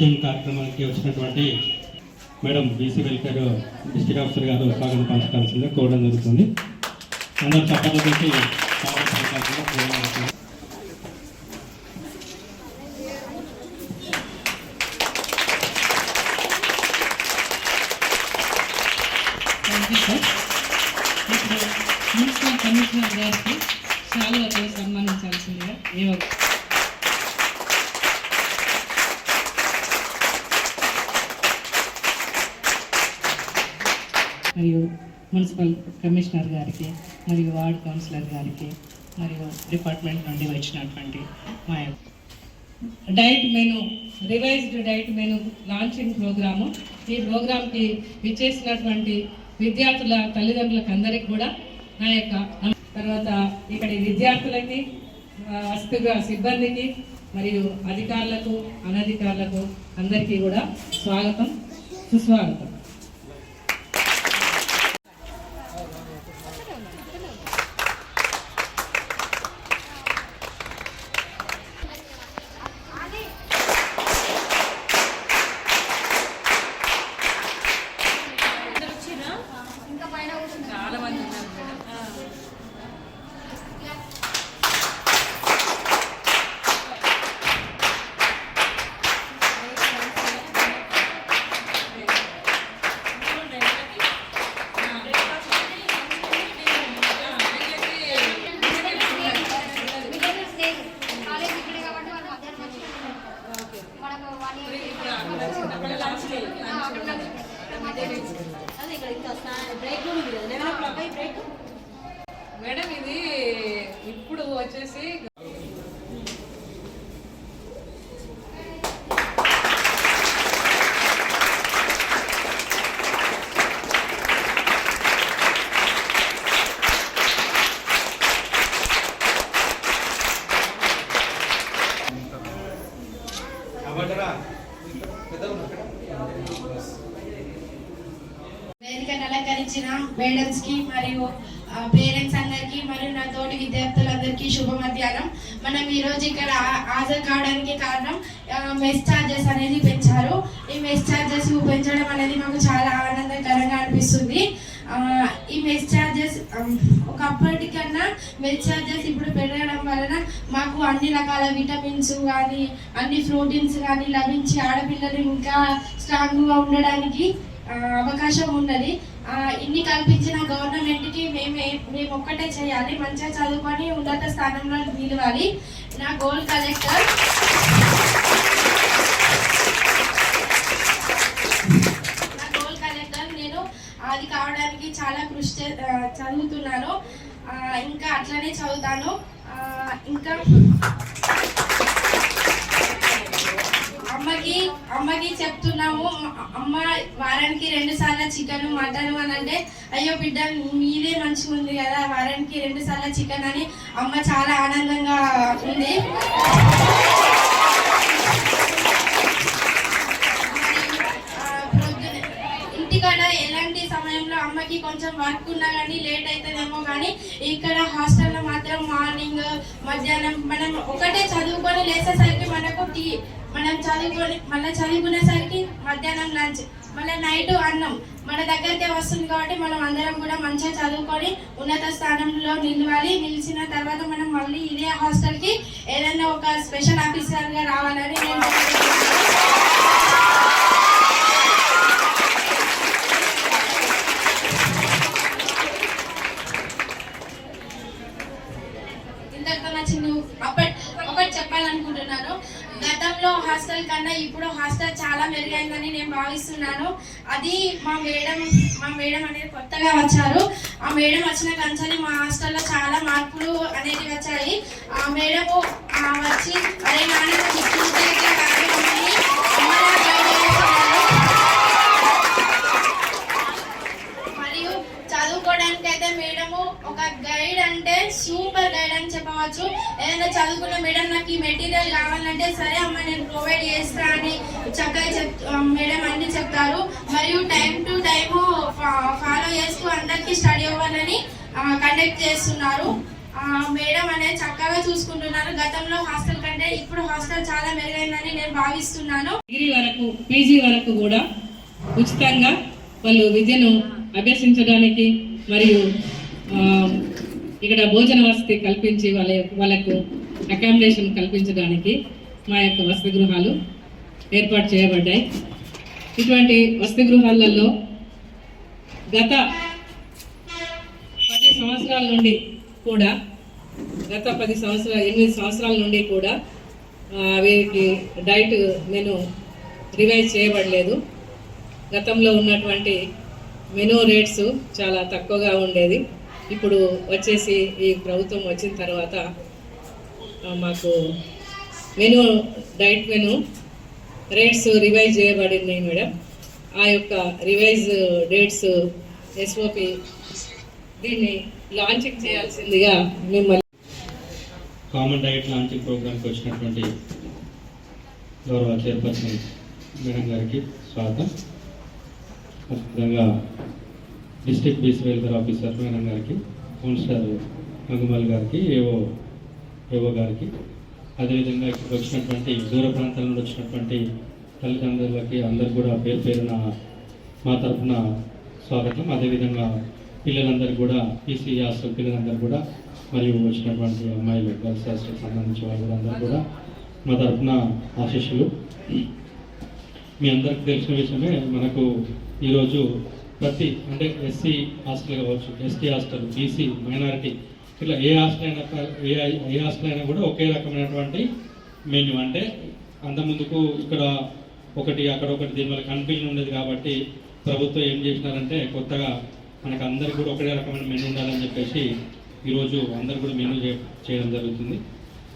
ముఖ్యమైన కార్యక్రమానికి వచ్చినటువంటి madam BC welfare district officer గారు స్వాగతం పంచకాల్సిందిగా కోరడం జరుగుతుంది. అందరూ చప్పట్లు పెట్టి మరియు మున్సిపల్ కమిషనర్ గారికి మరియు వార్డ్ కౌన్సిలర్ గారికి మరియు డిపార్ట్మెంట్ నుండి వచ్చినటువంటి మా యొక్క diet menu revised diet menu launching programme. ఈ ప్రోగ్రామ్కి విచ్చేసినటువంటి విద్యార్థుల తల్లిదండ్రులకు అందరికి కూడా నా యొక్క తర్వాత ఇక్కడి విద్యార్థులకి వస్తుగా సిబ్బందికి మరియు అధికారులకు అనధికారులకు అందరికీ కూడా స్వాగతం సుస్వాగతం చాలా మంది ఉన్నారు మేడం మేడం ఇది ఇప్పుడు వచ్చేసి వేదికను అలంకరించిన మేడమ్స్కి మరియు పేరెంట్స్ అందరికి మరియు నా తోటి విద్యార్థులందరికీ శుభ మధ్యాహ్నం మనం ఈ రోజు ఇక్కడ హాజరు కావడానికి కారణం మెస్ ఛార్జెస్ అనేది పెంచారు. ఈ మెస్ ఛార్జెస్ పెంచడం అనేది మాకు చాలా ఆనందకరంగా అనిపిస్తుంది. ఈ మెస్ ఛార్జెస్ ఒకప్పటికన్నా మెస్ ఛార్జెస్ ఇప్పుడు పెరగడం వలన మాకు అన్ని రకాల విటమిన్స్ కానీ అన్ని ప్రోటీన్స్ కానీ లభించి ఆడపిల్లలు ఇంకా స్ట్రాంగ్గా ఉండడానికి అవకాశం ఉన్నది. ఆ, ఇన్ని కల్పించిన గవర్నమెంట్కి మేము మేము ఒక్కటే చేయాలి. మంచిగా చదువుకొని ఉన్నత స్థానంలో నిలవాలి. నా గోల్ కలెక్టర్. నా గోల్ కలెక్టర్ నేను అది కావడానికి చాలా కృషి చే- చదువుతున్నాను. ఇంకా అట్లనే చదువుతాను. ఇంకా అమ్మకి అమ్మకి చెప్తున్నాము. అమ్మ- వారానికి రెండు సార్లు చికెన్ మటన్ అని అంటే అయ్యో బిడ్డ మీదే మంచిగా ఉంది కదా వారానికి రెండు సార్లు చికెన్ అని అమ్మ చాలా ఆనందంగా ఉంది. ఇంటికాడ ఎలాంటి సమయంలో అమ్మకి కొంచెం వర్క్ ఉన్నా కానీ లేట్ అవుతుందేమో కానీ ఇక్కడ హాస్టల్లో మాత్రం మార్నింగ్ మధ్యాహ్నం మనం ఒకటే చదువుకొని లేచేసరికి మనకు టీ మనం చదువుకొని మళ్ళీ చదువుకునేసరికి మధ్యాహ్నం లంచ్ మళ్ళీ నైట్ అన్నం. మన దగ్గరికే వస్తుంది కాబట్టి మనం అందరం కూడా మంచిగా చదువుకొని ఉన్నత స్థానంలో నిలవాలి. నిలిచిన తర్వాత మనం మళ్ళీ ఇదే హాస్టల్కి ఏదైనా ఒక స్పెషల్ ఆఫీసర్గా రావాలని నేను కోరుకుంటున్నాను. ఇంతటితో నా చిన్న అప్పటి ఒకటి చెప్పాలనుకుంటున్నాను గతంలో హాస్టల్ కన్నా ఇప్పుడు హాస్టల్ చాలా మెరుగైందని నేను భావిస్తున్నాను అది మా మేడం మా మేడం అనేది కొత్తగా వచ్చారు. ఆ మేడం వచ్చిన కంచెని మా హాస్టల్లో చాలా మార్పులు అనేవి వచ్చాయి. ఆ మేడము ఆ, వచ్చి అరే నాన్న అయితే మేడము ఒక గైడ్ అంటే సూపర్ గైడ్ అని చెప్పవచ్చు. ఏదైనా చదువుకున్న మేడం నాకు ఈ మెటీరియల్ కావాలంటే సరే అమ్మ నేను ప్రొవైడ్ చేస్తా అని చక్కగా చెప్ మేడం అన్ని చెప్తారు. మరియు టైం టు టైం ఫాలో చేస్తూ అందరికీ స్టడీ అవ్వాలని కండక్ట్ చేస్తున్నారు. మేడం అనేది చక్కగా చూసుకుంటున్నారు. గతంలో హాస్టల్ కంటే ఇప్పుడు హాస్టల్ చాలా మెరుగైందని నేను భావిస్తున్నాను. డిగ్రీ వరకు పీజీ వరకు కూడా ఉచితంగా వాళ్ళు విద్యను అభ్యసించడానికి మరియు ఇక్కడ భోజన వసతి కల్పించి వాళ్ళ వాళ్ళకు అకామిడేషన్ కల్పించడానికి మా యొక్క వసతి గృహాలు ఏర్పాటు చేయబడ్డాయి. ఇటువంటి వసతి గృహాలలో గత పది సంవత్సరాల నుండి కూడా గత పది సంవత్సరాల ఎనిమిది సంవత్సరాల నుండి కూడా వీరికి డైట్ నేను రివైజ్ చేయబడలేదు. గతంలో ఉన్నటువంటి మెనూ రేట్స్ చాలా తక్కువగా ఉండేది. ఇప్పుడు వచ్చేసి ఈ ప్రభుత్వం వచ్చిన తర్వాత మాకు menu diet menu rates revise చేయబడినాయి మేడం. ఆ యొక్క రివైజ్ డేట్స్ ఎస్ఓపి దీన్ని లాంచింగ్ చేయాల్సిందిగా మిమ్మల్ని కామన్ డైట్ లాంచింగ్ ప్రోగ్రామ్కి వచ్చినటువంటి గౌరవ చైర్పర్సన్ మేడం గారికి స్వాగతం. అదేవిధంగా district BCs welfare officer madam గారికి కౌన్సిలర్ గంగుమల్ గారికి ఏవో ఏవో గారికి. అదేవిధంగా ఇక్కడికి వచ్చినటువంటి దూర ప్రాంతాల నుండి వచ్చినటువంటి తల్లిదండ్రులకి అందరు కూడా పేరు పేరున మా తరఫున స్వాగతం. అదేవిధంగా పిల్లలందరూ కూడా పీసీ హాస్టల్ పిల్లలందరూ కూడా మరియు వచ్చినటువంటి అమ్మాయిలు గర్ల్స్ హాస్టల్కి సంబంధించిన వాళ్ళందరూ కూడా కూడా మా తరఫున ఆశీస్సులు. మీ అందరికి తెలిసిన విషయమే మనకు ఈరోజు ప్రతి అంటే ఎస్సీ హాస్టల్ కావచ్చు ఎస్టీ హాస్టల్ బీసీ మైనారిటీ ఇట్లా ఏ హాస్టల్ అయినా ఏ ఏ హాస్టల్ అయినా కూడా ఒకే రకమైనటువంటి మెన్యూ. అంటే అంత ముందుకు ఇక్కడ ఒకటి అక్కడ ఒకటి దీని వల్ల కన్ఫ్యూజన్ ఉండేది కాబట్టి ప్రభుత్వం ఏం చేసినారంటే కొత్తగా మనకు అందరికి కూడా ఒకటే రకమైన మెనూ ఉండాలని చెప్పేసి ఈరోజు అందరు కూడా మెనూ చేయడం జరుగుతుంది.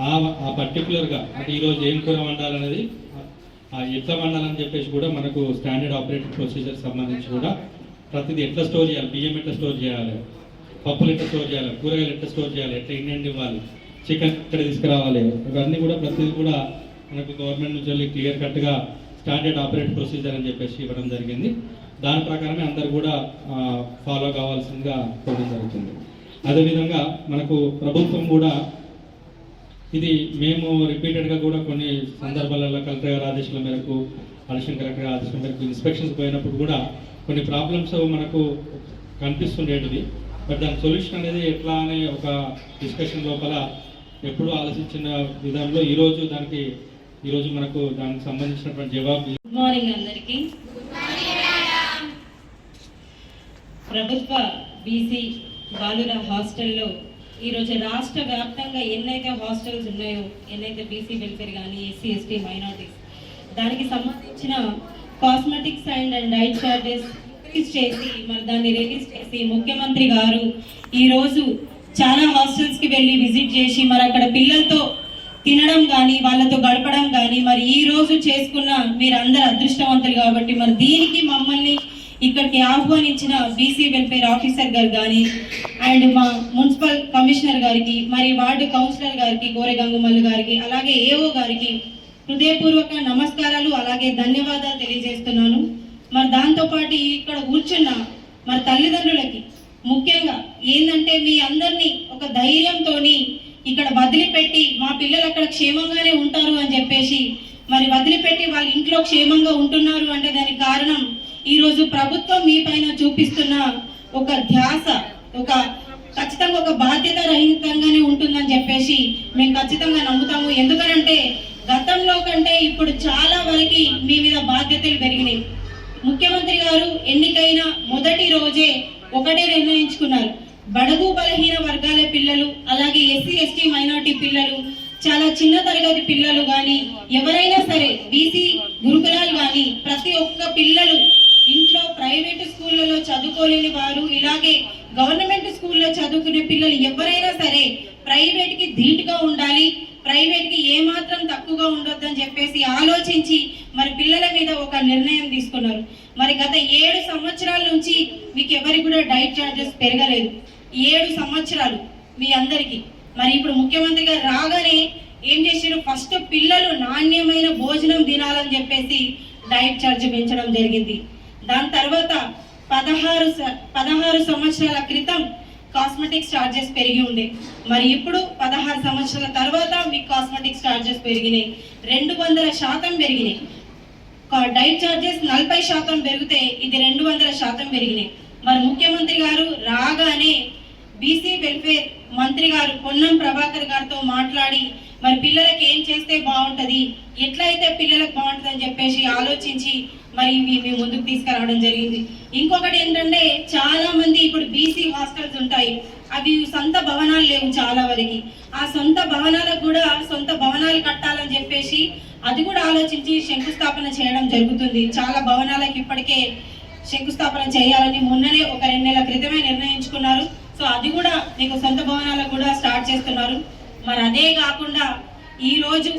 ఆ ఆ పర్టికులర్గా అంటే ఈరోజు ఏం కూర వండాలనేది ఎట్లా వండాలని చెప్పేసి కూడా మనకు స్టాండర్డ్ ఆపరేటింగ్ ప్రొసీజర్ సంబంధించి కూడా ప్రతిదీ ఎట్లా స్టోర్ చేయాలి? బియ్యం ఎట్లా స్టోర్ చేయాలి? పప్పులు ఎట్లా స్టోర్ చేయాలి? కూరగాయలు ఎట్లా స్టోర్ చేయాలి? ఎట్లా ఇండియన్ ఇవ్వాలి? చికెన్ ఎక్కడ తీసుకురావాలి? ఇవన్నీ కూడా ప్రతిదీ కూడా మనకు గవర్నమెంట్ నుంచి వెళ్ళి క్లియర్ కట్గా స్టాండర్డ్ ఆపరేట్ ప్రొసీజర్ అని చెప్పేసి ఇవ్వడం జరిగింది. దాని ప్రకారమే అందరు కూడా ఫాలో కావాల్సిందిగా కోరడం జరుగుతుంది. అదేవిధంగా మనకు ప్రభుత్వం కూడా ఇది మేము రిపీటెడ్గా కూడా కొన్ని సందర్భాలలో కలెక్టర్ గారి ఆదేశాల మేరకు అడిషనల్ కలెక్టర్ గారి ఆదేశాల మేరకు ఇన్స్పెక్షన్స్ పోయినప్పుడు కూడా కొన్ని ప్రాబ్లమ్స్ మనకు కనిపిస్తుండేటివి బట్ దాని సొల్యూషన్ అనేది ఎట్లా అనే ఒక డిస్కషన్ లోపల ఎప్పుడూ ఆలోచించిన విధానంలో ఈరోజు దానికి ఈరోజు మనకు దానికి సంబంధించినటువంటి జవాబు గుడ్ మార్నింగ్ అందరికి. ప్రభుత్వ బీసీ బాలుర హాస్టల్లో ఈరోజు రాష్ట్ర వ్యాప్తంగా ఎన్నైతే హాస్టల్స్ ఉన్నాయో ఎన్నైతే బీసీ వెల్ఫేర్ కానీ ఎస్సీ ఎస్టీ మైనార్టీస్ దానికి సంబంధించిన cosmetics and and diet charges increase చేసి మరి దాన్ని రిలీజ్ చేసి ముఖ్యమంత్రి గారు ఈరోజు చాలా హాస్టల్స్కి వెళ్ళి విజిట్ చేసి మరి అక్కడ పిల్లలతో తినడం కానీ వాళ్ళతో గడపడం కానీ మరి ఈ రోజు చేసుకున్న మీరందరూ అదృష్టవంతులు కాబట్టి మరి దీనికి మమ్మల్ని ఇక్కడికి ఆహ్వానించిన బీసీ వెల్ఫేర్ ఆఫీసర్ గారు కానీ అండ్ మా మున్సిపల్ కమిషనర్ గారికి మరి వార్డు కౌన్సిలర్ గారికి గోరె గంగుమల్లి గారికి అలాగే ఏఓ గారికి హృదయపూర్వక నమస్కారాలు అలాగే ధన్యవాదాలు తెలియజేస్తున్నాను. మరి దాంతోపాటు ఇక్కడ కూర్చున్న మరి తల్లిదండ్రులకి ముఖ్యంగా ఏంటంటే మీ అందరినీ ఒక ధైర్యంతోని ఇక్కడ వదిలిపెట్టి మా పిల్లలు అక్కడ క్షేమంగానే ఉంటారు అని చెప్పేసి మరి వదిలిపెట్టి వాళ్ళ ఇంట్లో క్షేమంగా ఉంటున్నారు అంటే దానికి కారణం ఈరోజు ప్రభుత్వం మీ పైన చూపిస్తున్న ఒక ధ్యాస ఒక ఖచ్చితంగా ఒక బాధ్యత రహితంగానే ఉంటుందని చెప్పేసి మేము ఖచ్చితంగా నమ్ముతాము. ఎందుకనంటే గతంలో కంటే ఇప్పుడు చాలా వరకు మీ మీద బాధ్యతలు పెరిగినాయి. ముఖ్యమంత్రి గారు ఎన్నికైన మొదటి రోజే ఒకటే నిర్ణయించుకున్నారు. బడుగు బలహీన వర్గాల పిల్లలు అలాగే ఎస్సీ ఎస్టీ మైనార్టీ పిల్లలు చాలా చిన్న తరగతి పిల్లలు కానీ ఎవరైనా సరే బీసీ గురుకులాలు కానీ ప్రతి ఒక్క పిల్లలు ఇంట్లో ప్రైవేట్ స్కూళ్ళలో చదువుకోలేని వారు ఇలాగే గవర్నమెంట్ స్కూల్లో చదువుకునే పిల్లలు ఎవరైనా సరే ప్రైవేట్కి ధీటుగా ఉండాలి ప్రైవేట్కి ఏమాత్రం తక్కువగా ఉండొద్దని చెప్పేసి ఆలోచించి మరి పిల్లల మీద ఒక నిర్ణయం తీసుకున్నారు. మరి గత ఏడు సంవత్సరాల నుంచి మీకు ఎవరికి కూడా డైట్ ఛార్జెస్ పెరగలేదు. ఏడు సంవత్సరాలు మీ అందరికీ. మరి ఇప్పుడు ముఖ్యమంత్రి గారు రాగానే ఏం చేశారు? ఫస్ట్ పిల్లలు నాణ్యమైన భోజనం తినాలని చెప్పేసి డైట్ ఛార్జ్ పెంచడం జరిగింది. దాని తర్వాత పదహారు పదహారు సంవత్సరాల క్రితం కాస్మెటిక్స్ ఛార్జెస్ పెరిగి ఉండే. మరి ఇప్పుడు పదహారు సంవత్సరాల తర్వాత మీకు కాస్మెటిక్స్ ఛార్జెస్ పెరిగినాయి. రెండు వందల శాతం పెరిగినాయి. డైట్ ఛార్జెస్ నలభై శాతం పెరిగితే ఇది రెండు వందల శాతం పెరిగినాయి. మరి ముఖ్యమంత్రి గారు రాగానే బీసీ వెల్ఫేర్ మంత్రి గారు పొన్నం ప్రభాకర్ గారితో మాట్లాడి మరి పిల్లలకి ఏం చేస్తే బాగుంటుంది ఎట్లయితే పిల్లలకు బాగుంటుంది అని చెప్పేసి ఆలోచించి మరి ఇవి మీ ముందుకు తీసుకురావడం జరిగింది. ఇంకొకటి ఏంటంటే చాలా మంది ఇప్పుడు బీసీ హాస్టల్స్ ఉంటాయి. అవి సొంత భవనాలు లేవు చాలా వరకు. ఆ సొంత భవనాలకు కూడా సొంత భవనాలు కట్టాలని చెప్పేసి అది కూడా ఆలోచించి శంకుస్థాపన చేయడం జరుగుతుంది. చాలా భవనాలకు ఇప్పటికే శంకుస్థాపన చేయాలని మొన్ననే ఒక రెండు నెలల క్రితమే నిర్ణయించుకున్నారు. సో అది కూడా మీకు సొంత భవనాలకు కూడా స్టార్ట్ చేస్తున్నారు. మరి అదే కాకుండా ఈరోజు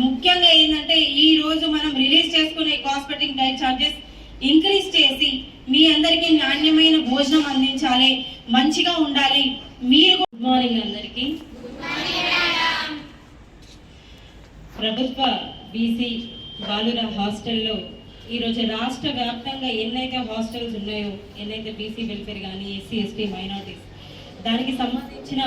ముఖ్యంగా ఏంటంటే ఈ రోజు మనం రిలీజ్ చేసుకునే కాస్మెటిక్ డైట్ చార్జెస్ ఇంక్రీజ్ చేసి మీ అందరికీ నాణ్యమైన భోజనం అందించాలి మంచిగా ఉండాలి. మీరు గుడ్ మార్నింగ్ అందరికీ. ప్రభుత్వ బీసీ బాలుర హాస్టల్లో ఈరోజు రాష్ట్ర వ్యాప్తంగా ఎన్నైతే హాస్టల్స్ ఉన్నాయో ఎన్నైతే బీసీ వెల్ఫేర్ కానీ ఎస్సీ ఎస్టీ మైనారిటీస్ దానికి సంబంధించిన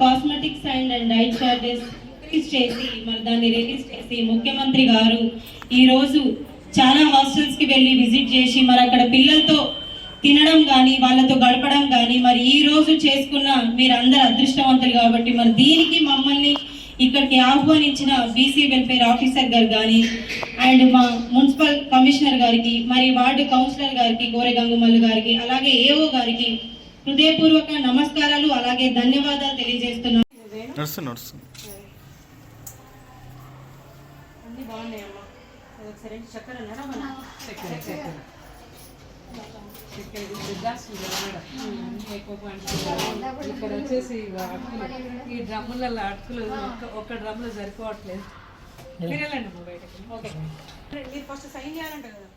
cosmetics and and diet charges increase చేసి మరి దాన్ని రిలీజ్ చేసి ముఖ్యమంత్రి గారు ఈరోజు చాలా హాస్టల్స్కి వెళ్ళి విజిట్ చేసి మరి అక్కడ పిల్లలతో తినడం కానీ వాళ్ళతో గడపడం కానీ మరి ఈ రోజు చేసుకున్న మీరు అందరు అదృష్టవంతులు కాబట్టి మరి దీనికి మమ్మల్ని ఇక్కడికి ఆహ్వానించిన బీసీ వెల్ఫేర్ ఆఫీసర్ గారు కానీ అండ్ మా మున్సిపల్ కమిషనర్ గారికి మరి వార్డు కౌన్సిలర్ గారికి గోరె గంగుమల్లు గారికి అలాగే ఏఓ గారికి హృదయపూర్వక నమస్కారాలు అలాగే ధన్యవాదాలు తెలియజేస్తున్నాను. బాగున్నాయమ్మా ఒకసారి చక్కెర ఉన్నారా మన చక్కెర చక్కెర. క్వాంటిటీ ఇక్కడ వచ్చేసి ఈ డ్రమ్ములలో అటుకులు ఒక్క ఒక్క డ్రమ్లో సరిపోవట్లేదు. మీరు వెళ్ళండి అమ్మ బయటకి. ఓకే. మీరు ఫస్ట్ సైన్ చేయాలంట కదా.